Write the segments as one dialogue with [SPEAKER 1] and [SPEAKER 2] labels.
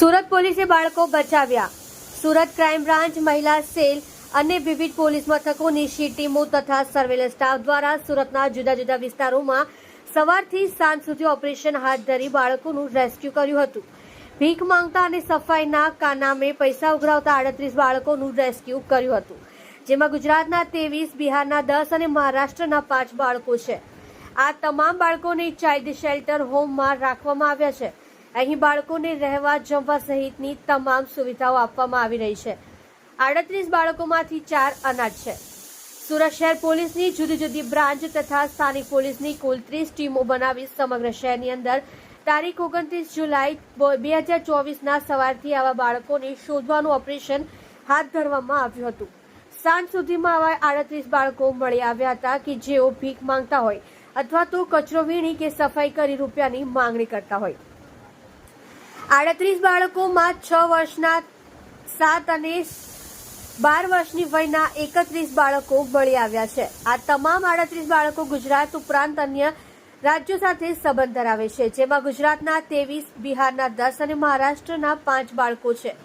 [SPEAKER 1] સુરત પોલીસે બાળકો બચાવ્યા. સુરત ક્રાઇમ બ્રાન્ચ, મહિલા સેલ અને વિવિધ પોલીસ મથકોની શી ટીમો તથા સર્વેલન્સ સ્ટાફ દ્વારા સુરતના જુદા જુદા વિસ્તારોમાં સવારથી સાંજ સુધી ઓપરેશન હાથ ધરી બાળકોનું રેસ્ક્યુ કર્યું હતું. ભીખ માંગતા અને સફાઈના કાનામે પૈસા ઉઘરાવતા આડત્રીસ બાળકોનું રેસ્ક્યુ કર્યું હતું. જેમાં ગુજરાતના ત્રેવીસ, બિહારના દસ અને મહારાષ્ટ્રના પાંચ બાળકો છે. આ તમામ બાળકોને ચાઇલ્ડ શેલ્ટર હોમમાં રાખવામાં આવ્યા છે. અહીં બાળકોને રહેવા, જમવા સહિતની તમામ સુવિધાઓ આપવામાં આવી રહી છે. આડત્રીસ બાળકોમાંથી ચાર અનાથ છે. સુરત શહેર પોલીસની જુદી જુદી બ્રાન્ચ તથા સ્થાનિક પોલીસની કુલ ત્રીસ ટીમો બનાવી સમગ્ર શહેરની અંદર તારીખ ઓગણત્રીસ જુલાઈ બે હજાર ચોવીસના સવારથી આવા બાળકોને શોધવાનું ઓપરેશન હાથ ધરવામાં આવ્યું હતું. સાંજ સુધીમાં આવા આડત્રીસ બાળકો મળી આવ્યા હતા કે જેઓ ભીખ માંગતા હોય અથવા તો કચરો વીણી કે સફાઈ કરી રૂપિયાની માંગણી કરતા હોય. આડત્રીસ બાળકોમાં છ વર્ષના, સાત અને બાર વર્ષની વયના એકત્રીસ બાળકો મળી આવ્યા છે. આ તમામ આડત્રીસ બાળકો ગુજરાત ઉપરાંત અન્ય રાજ્યો સાથે સંબંધ ધરાવે છે, જેમાં ગુજરાતના ત્રેવીસ, બિહારના દસ અને મહારાષ્ટ્રના પાંચ બાળકો છે.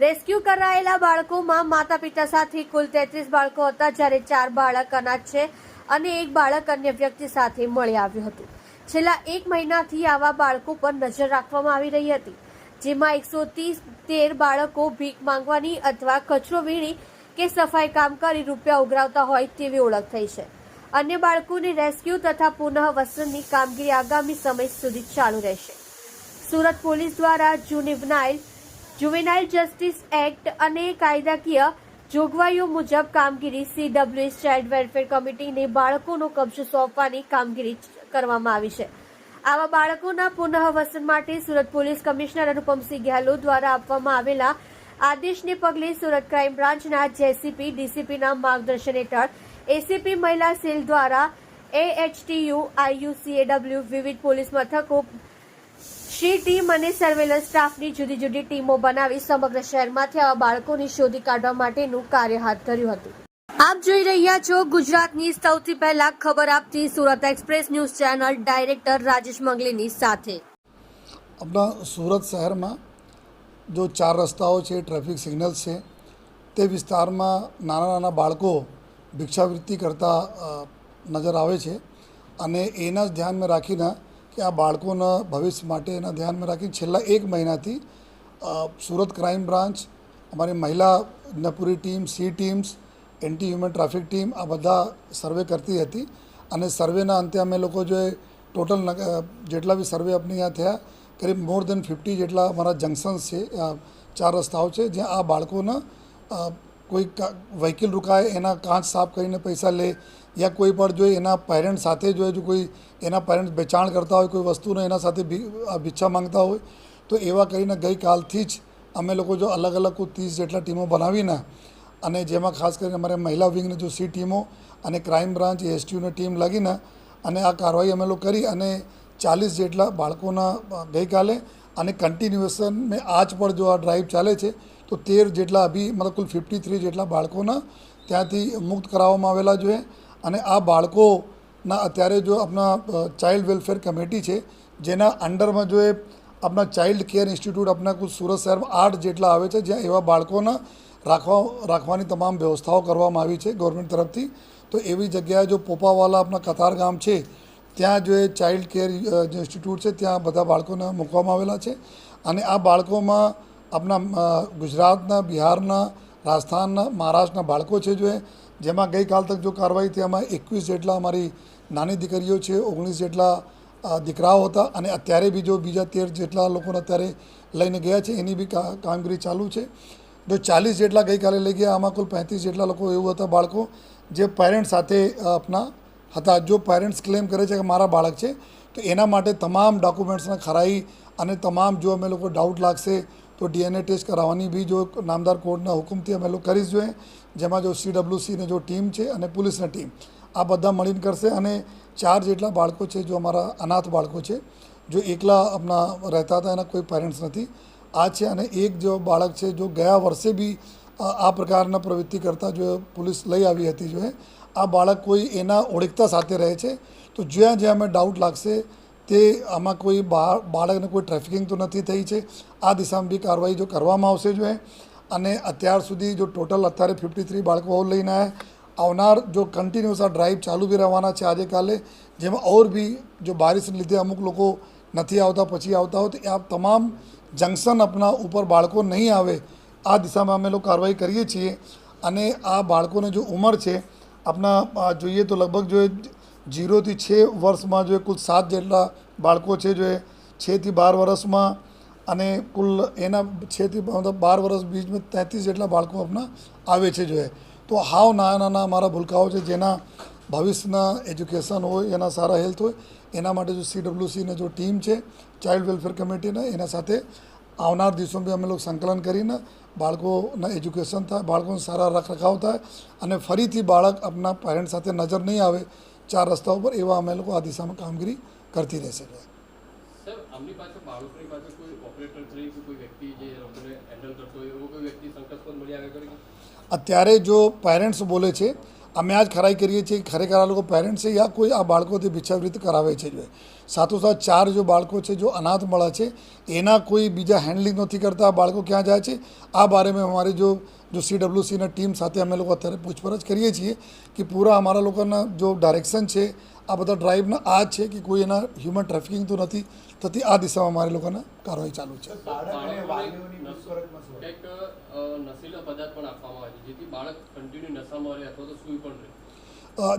[SPEAKER 1] રેસ્ક્યુ કરાયેલા બાળકોમાં માતા પિતા સાથે કુલ તેત્રીસ બાળકો હતા, જ્યારે ચાર બાળક અનાથ છે અને એક બાળક અન્ય વ્યક્તિ સાથે મળી આવ્યું હતું. છેલ્લા એક મહિનાથી આવા બાળકો પર નજર રાખવામાં આવી રહી હતી. જેમાં એકસો ત્રીસ તેર બાળકો ભીખ માંગવાની અથવા કચરો વીણી કે સફાઈ કામ કરી રૂપિયા ઉઘરાવતા હોય તેવી ઓળખ થઈ છે. અન્ય બાળકોની રેસ્ક્યુ તથા પુનઃ વસનની કામગીરી આગામી સમય સુધી ચાલુ રહેશે. સુરત પોલીસ દ્વારા જુનિવનાઇલ જુવેનાઇલ જસ્ટિસ એક્ટ અને કાયદાકીય જોગવાઈઓ મુજબ કામગીરી સીડબ્લ્યુએસ ચાઇલ્ડ વેલફેર કમિટીને બાળકોનો કબજો સોંપવાની કામગીરી કરવામાં આવી છે. આવા બાળકોના પુનઃવસન માટે સુરત પોલીસ કમિશનર અનુપમસિંહ ગેહલોત દ્વારા આપવામાં આવેલા આદેશને પગલે સુરત ક્રાઇમ બ્રાન્ચના જેસીપી, ડીસીપીના માર્ગદર્શન હેઠળ એસીપી મહિલા સેલ દ્વારા એએચટીયુ આઈયુસીએડબ્લ્યુ વિવિધ પોલીસ મથકો શ્રી ટીમ અને સર્વેલન્સ સ્ટાફની જુદી જુદી ટીમો બનાવી સમગ્ર શહેરમાંથી આવા બાળકોની શોધી કાઢવા માટેનું કાર્ય હાથ ધર્યું હતું. આપ જોઈ રહ્યા છો ગુજરાતની સૌથી પહેલા ખબર આપતી Surat express news channel director Rajesh મંગલીની સાથે.
[SPEAKER 2] આપણા સુરત શહેરમાં જો ચાર રસ્તાઓ છે, ટ્રાફિક સિગ્નલ્સ છે, તે વિસ્તારમાં નાના નાના બાળકો ભિક્ષાવૃત્તિ કરતા નજર આવે છે અને એના જ ધ્યાનમાં રાખીને કે આ બાળકોના ભવિષ્ય માટે એના ધ્યાનમાં રાખીને છેલ્લા એક મહિનાથી સુરત ક્રાઇમ બ્રાન્ચ, અમારી મહિલા પૂરી team, C teams anti human traffic team આ બધા સર્વે કરતી હતી અને સર્વેના અંતે અમે લોકો જો ટોટલ જેટલા બી સર્વે આપણે અહીંયા થયા, કરીબ મોર દેન ફિફ્ટી જેટલા અમારા જંકશન્સ છે ચાર રસ્તાઓ છે, જ્યાં આ બાળકોના કોઈ વ્હીકલ રોકાય, એના કાચ સાફ કરીને પૈસા લે, યા કોઈ પણ જો એના પેરેન્ટ સાથે જો જો કોઈ એના પેરેન્ટ વેચાણ કરતા હોય, કોઈ વસ્તુનો એના સાથે ભિક્ષા માંગતા હોય, તો એવા કરીને ગઈકાલથી જ અમે લોકો જો અલગ અલગ કોઈ ત્રીસ જેટલા ટીમો બનાવીને અને જેમાં ખાસ કરીને અમારે મહિલા વિંગની જો સી ટીમો અને ક્રાઇમ બ્રાન્ચ, એસટીયુની ટીમ લાગીને અને આ કાર્યવાહી અમે લોકો કરી અને ચાલીસ જેટલા બાળકોના ગઈકાલે અને કન્ટિન્યુએશન મેં આજ પણ જો આ ડ્રાઈવ ચાલે છે, તો તેર જેટલા અભી મતલબ કુલ ફિફ્ટી થ્રી જેટલા બાળકોના ત્યાંથી મુક્ત કરાવવામાં આવેલા જોઈએ. અને આ બાળકોના અત્યારે જો આપણા ચાઇલ્ડ વેલફેર કમિટી છે, જેના અંડરમાં જો એ આપણા ચાઇલ્ડ કેર ઇન્સ્ટિટ્યૂટ આપણા કુછ સુરત શહેરમાં આઠ જેટલા આવે છે, જ્યાં એવા બાળકોના રાખવા, રાખવાની તમામ વ્યવસ્થાઓ કરવામાં આવી છે ગવર્મેન્ટ તરફથી. તો એવી જગ્યાએ જો પોપાવાલા આપણા કતાર ગામ છે, ત્યાં જો એ ચાઇલ્ડ કેર જે ઇન્સ્ટિટ્યૂટ છે, ત્યાં બધા બાળકોને મૂકવામાં આવેલા છે. અને આ બાળકોમાં આપણા ગુજરાતના, બિહારના, રાજસ્થાનના, મહારાષ્ટ્રના બાળકો છે જો એ, જેમાં ગઈકાલ તક જો કાર્યવાહી તેમાં એકવીસ જેટલા અમારી નાની દીકરીઓ છે, ઓગણીસ જેટલા દીકરાઓ હતા અને અત્યારે બી જો બીજા તેર જેટલા લોકોને અત્યારે લઈને ગયા છે, એની બી કામગીરી ચાલુ છે. જો ચાલીસ જેટલા ગઈકાલે લઈ ગયા, આમાં કુલ પાંત્રીસ જેટલા લોકો એવું હતા બાળકો જે પેરેન્ટ્સ સાથે આપના હતા. જો પેરેન્ટ્સ ક્લેમ કરે છે કે મારા બાળક છે, તો એના માટે તમામ ડોક્યુમેન્ટ્સના ખરાઈ અને તમામ જો અમે લોકો ડાઉટ લાગશે, તો ડીએનએ ટેસ્ટ કરાવવાની બી જો નામદાર કોર્ટના હુકમથી અમે લોકો કરીશ જોઈએ, જેમાં જો સીડબ્લ્યુસીની જો ટીમ છે અને પોલીસની ટીમ આ બધા મળીને કરશે અને ચાર જેટલા બાળકો છે જો અમારા અનાથ બાળકો છે, જો એકલા આપણા રહેતા હતા એના કોઈ પેરેન્ટ્સ નથી. આ છે અને એક જો બાળક છે જો ગયા વર્ષે બી આ પ્રકારના પ્રવૃત્તિ કરતાં જો પોલીસ લઈ આવી હતી જો આ બાળક કોઈ એના ઓળખતા સાથે રહે છે, તો જ્યાં જ્યાં અમે ડાઉટ લાગશે તે આમાં કોઈ બાળકને કોઈ ટ્રાફિકિંગ તો નથી થઈ છે. આ દિશામાં બી કાર્યવાહી જો કરવામાં આવશે જો અને અત્યાર સુધી જો ટોટલ અત્યારે ફિફ્ટી થ્રી બાળકો લઈને આવ્યા આવનાર જો કન્ટિન્યુઅસ આ ડ્રાઈવ ચાલુ બી રહેવાના છે આજે કાલે, જેમાં ઓર બી જો બારિશને લીધે અમુક લોકો નથી આવતા, પછી આવતા હોય, તો આ તમામ જંકશન આપણા ઉપર બાળકો નહીં આવે, આ દિશામાં અમે લોકો કાર્યવાહી કરીએ છીએ. અને આ બાળકોને જો ઉંમર છે આપણા જોઈએ તો લગભગ જો જીરોથી છ વર્ષમાં જો કુલ સાત જેટલા બાળકો છે, જો છથી બાર વર્ષમાં, અને કુલ એના છથી મતલબ બાર વર્ષ બીચમાં તેત્રીસ જેટલા બાળકો આપણા આવે છે, જો તો હાવ નાના નાના અમારા ભૂલકાઓ છે જેના ભવિષ્યના એજ્યુકેશન હોય, એના સારા હેલ્થ હોય, એના માટે જો સીડબ્લ્યુસીને જો ટીમ છે, ચાઇલ્ડ વેલફેર કમિટીને, એના સાથે આવનાર દિવસોમાં અમે લોકો સંકલન કરીને બાળકોના એજ્યુકેશન થાય, બાળકોને સારા રખરખાવ થાય અને ફરીથી બાળક આપણા પેરેન્ટ સાથે નજર નહીં આવે ચાર રસ્તા ઉપર એવા અમે લોકો આ દિશામાં કામગીરી કરતી રહેશે.
[SPEAKER 3] આમની પાસે બાળકોની પાસે કોઈ ઓપરેટર તરીકે કોઈ વ્યક્તિ જે એ લોકોને હેન્ડલ કરતો હોય એવો કોઈ વ્યક્તિ શંકાસ્પદ મળી આવે કરી
[SPEAKER 2] અત્યારે જો પેરેન્ટ્સ બોલે છે, અમે આજ ખરાઈ કરીએ છીએ કે ખરેખર આ લોકો પેરેન્ટ્સ છે, યા કોઈ આ બાળકોથી ભિક્ષાવૃત્તિ કરાવે છે જો. સાથોસાથ ચાર જો બાળકો છે, જો અનાથ મળે છે, એના કોઈ બીજા હેન્ડલિંગ નથી કરતા, આ બાળકો ક્યાં જાય છે? આ બારેમાં અમારી જો જો સી ડબ્લ્યુસીના ટીમ સાથે અમે લોકો અત્યારે પૂછપરછ કરીએ છીએ કે પૂરા અમારા લોકોના જો ડાયરેક્શન છે આ બધા ડ્રાઈવના આ છે કે કોઈ એના હ્યુમન ટ્રાફિકિંગ તો નથી થતી આ દિશામાં અમારી લોકોના કાર્યવાહી ચાલુ છે.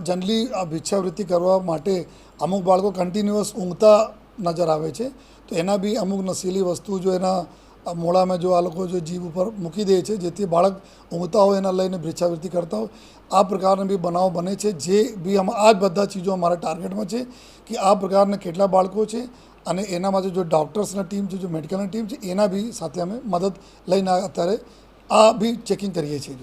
[SPEAKER 2] જનરલી આ ભિક્ષાવૃત્તિ કરવા માટે અમુક બાળકો કન્ટિન્યુઅસ ઊંઘતા નજર આવે છે. તો એના બી અમુક નશીલી વસ્તુ જો એના આ મોઢામાં જો આ લોકો જો જીભ ઉપર મૂકી દે છે, જેથી બાળક ઊંઘતા હોય એના લઈને ભિક્ષાવૃત્તિ કરતા હોય, આ પ્રકારના બી બનાવ બને છે, જે બી આ જ બધા ચીજો અમારા ટાર્ગેટમાં છે કે આ પ્રકારના કેટલા બાળકો છે અને એના માટે જો ડૉક્ટર્સના ટીમ છે, જો મેડિકલની ટીમ છે, એના બી સાથે અમે મદદ લઈને અત્યારે આ બી ચેકિંગ કરીએ છીએ.